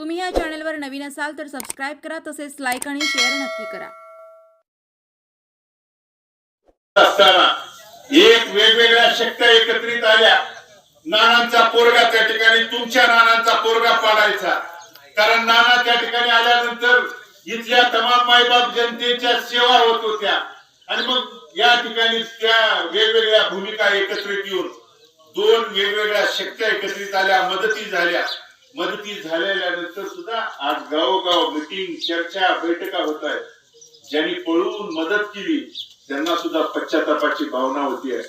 तुम्ही या चॅनलवर नवीन असाल तर सबस्क्राईब करा तसेच लाईक आणि शेअर नक्की करा. असताना एक वेगवेगळ्या शक्त्या एकत्रित आल्या. नानांचा पोरगा त्या ठिकाणी तुमच्या नानांचा पोरगा पाडायचा. कारण नाना त्या ठिकाणी आल्यानंतर इथल्या तमाम मायबाप जनतेच्या सेवा होत होत्या. आणि मग या ठिकाणी त्या वेगवेगळ्या भूमिका एकत्रित येऊन दोन वेगवेगळ्या शक्त्या एकत्रित आल्या मदती झाल्या. मदती झालेल्या नंतर सुद्धा आज गावोगाव मिटिंग चर्चा बैठका होत आहेत. ज्यांनी पळून मदत केली त्यांना सुद्धा पश्चातापाची भावना होती आहे.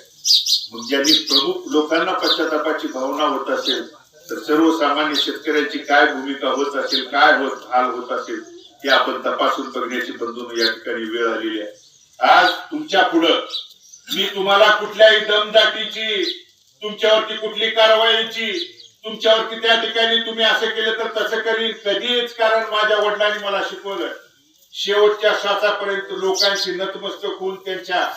मग ज्यांनी प्रमुख लोकांना पश्चातापाची भावना होत असेल तर सर्वसामान्य शेतकऱ्यांची काय भूमिका होत असेल काय होत हाल होत असेल हे आपण तपासून बघण्याची बंधून या ठिकाणी वेळ आलेली आहे. आज तुमच्या पुढं मी तुम्हाला कुठल्याही दमदाटीची तुमच्यावरती कुठली कारवाईची तुमच्यावरती त्या ठिकाणी तुम्ही असं केलं तर तसं करीन. कधीच कारण माझ्या वडिलांनी मला शिकवलं. शेवटच्या श्वासापर्यंत लोकांशी नतमस्तक होऊन त्यांच्या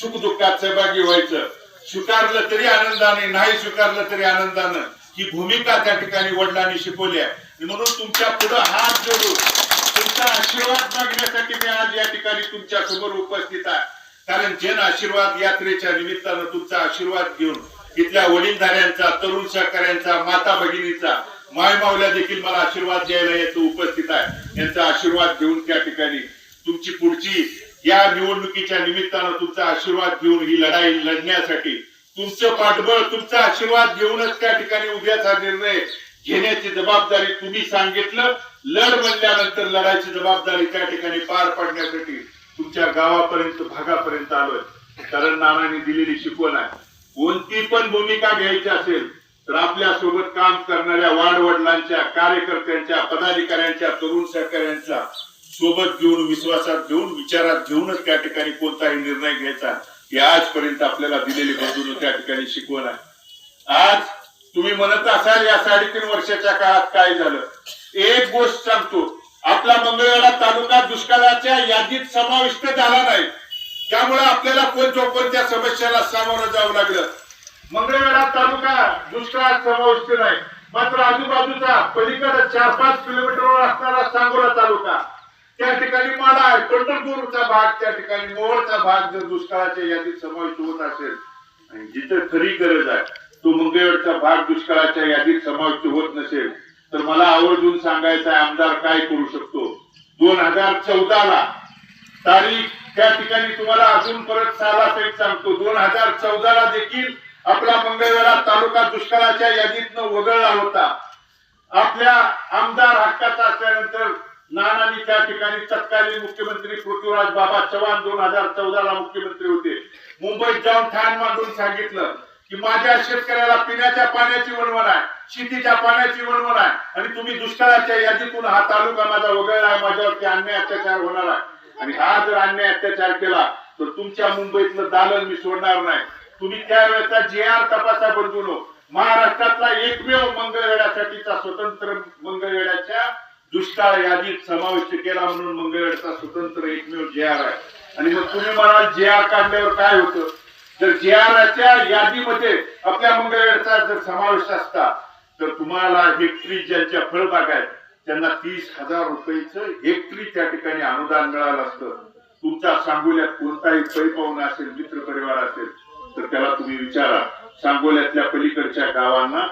सुखदुःखात सहभागी व्हायचं. स्वीकारलं तरी आनंदाने नाही स्वीकारलं तरी आनंदानं ही भूमिका त्या ठिकाणी वडिलांनी शिकवली आहे म्हणून तुमच्यापुढे हात जोडून तुमचा आशीर्वाद मागण्यासाठी मी आज या ठिकाणी तुमच्यासमोर उपस्थित आहे. कारण जन आशीर्वाद यात्रेच्या निमित्तानं तुमचा आशीर्वाद घेऊन इथल्या वडीलधाऱ्यांचा तरुण सहकाऱ्यांचा माता भगिनीचा मायमावल्या देखील मला आशीर्वाद द्यायला येतो उपस्थित आहे. यांचा आशीर्वाद घेऊन त्या ठिकाणी तुमची पुढची या निवडणुकीच्या निमित्तानं तुमचा आशीर्वाद घेऊन ही लढाई लढण्यासाठी तुमचं पाठबळ तुमचा आशीर्वाद घेऊनच त्या ठिकाणी उद्याचा निर्णय घेण्याची जबाबदारी तुम्ही सांगितलं. लढ म्हणल्यानंतर लढायची जबाबदारी त्या ठिकाणी पार पाडण्यासाठी तुमच्या गावापर्यंत भागापर्यंत आलोय. कारण नानांनी दिलेली शिकवण आहे. कोणती पण भूमिका घ्यायची असेल तर आपल्यासोबत काम करणाऱ्या वाडवडिलांच्या कार्यकर्त्यांच्या पदाधिकाऱ्यांच्या तरुण सहकाऱ्यांच्या सोबत घेऊन विश्वासात घेऊन विचारात घेऊनच त्या ठिकाणी कोणताही निर्णय घ्यायचा हे आजपर्यंत आपल्याला दिलेली बंधून त्या ठिकाणी शिकवण आहे. आज तुम्ही म्हणत असाल या साडेतीन वर्षाच्या काळात काय झालं? एक गोष्ट सांगतो आपला मंगळवेढा तालुका दुष्काळाच्या यादीत समाविष्ट झाला नाही. त्यामुळे आपल्याला कोणत्या कोणत्या समस्याला सामोरं जावं लागलं? मंगळवेढा तालुका दुष्काळात समाविष्ट नाही. मात्र आजूबाजूचा पलीकडे चार पाच किलोमीटरवर असणारा सांगोला तालुका. त्या ठिकाणी माडा आहे. पंढरपूरचा भाग त्या ठिकाणी मोहरचा भाग जर दुष्काळाच्या यादीत समाविष्ट होत असेल आणि जिथे खरी गरज आहे तो मंगळवेडचा भाग दुष्काळाच्या यादीत समाविष्ट होत नसेल तर मला आवर्जून सांगायचं आमदार काय करू शकतो? दोन हजार चौदा ला तारीख त्या ठिकाणी तुम्हाला अजून परत साला सालासहित सांगतो. दोन हजार चौदा ला देखील आपला मंगळवेढा तालुका दुष्काळाच्या यादीतनं वगळला होता. आपल्या आमदार हक्काचा असल्यानंतर नानांनी त्या ठिकाणी तत्कालीन मुख्यमंत्री पृथ्वीराज बाबा चव्हाण दोन हजार चौदा ला मुख्यमंत्री होते. मुंबईत जाऊन ठाण मांडून सांगितलं की माझ्या शेतकऱ्याला पिण्याच्या पाण्याची वणवण आहे शेतीच्या पाण्याची वणवण आहे आणि तुम्ही दुष्काळाच्या यादीतून हा तालुका माझा वगळला आहे माझ्यावरती अन्याय अत्याचार होणार आहे. आणि हा जर अन्याय अत्याचार केला तर तुमच्या मुंबईतलं दालन मी सोडणार नाही. तुम्ही त्यावेळेचा जे आर तपासा बंधूनो महाराष्ट्रातला एकमेव मंगळवेढ्यासाठीचा स्वतंत्र मंगळवेढ्याच्या दुष्काळ यादीत समाविष्ट केला म्हणून मंगळवेढ्याचा स्वतंत्र एकमेव जे आर आहे. आणि मग तुम्ही म्हणाल जे आर काढल्यावर काय होतं? जर जे आरच्या यादीमध्ये आपल्या मंगळवेढचा जर समावेश असता तर तुम्हाला हेक्टरी ज्यांच्या फळबाग आहेत. त्यांना तीस हजार रुपयेचं हेक्टरी त्या ठिकाणी अनुदान मिळालं असतं. तुमच्या सांगोल्यात कोणताही पै पाहुणा असेल मित्र परिवार असेल तर त्याला तुम्ही विचारा. सांगोल्यातल्या पलीकडच्या गावांना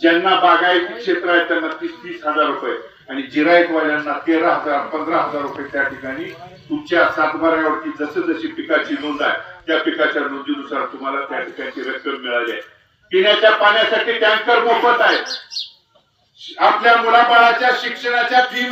ज्यांना बागायती क्षेत्र आहे त्यांना तीस तीस हजार रुपये. आणि जिरायतवाल्यांना तेरा हजार पंधरा हजार रुपये त्या ठिकाणी तुमच्या सातबाऱ्यावरती जसं जशी पिकाची नोंद आहे त्या पिकाच्या नोंदीनुसार तुम्हाला त्या ठिकाणची रक्कम मिळाली आहे. पिण्याच्या पाण्यासाठी टँकर मोफत आहे. आपल्या मुलाबाळाच्या शिक्षणाच्या फी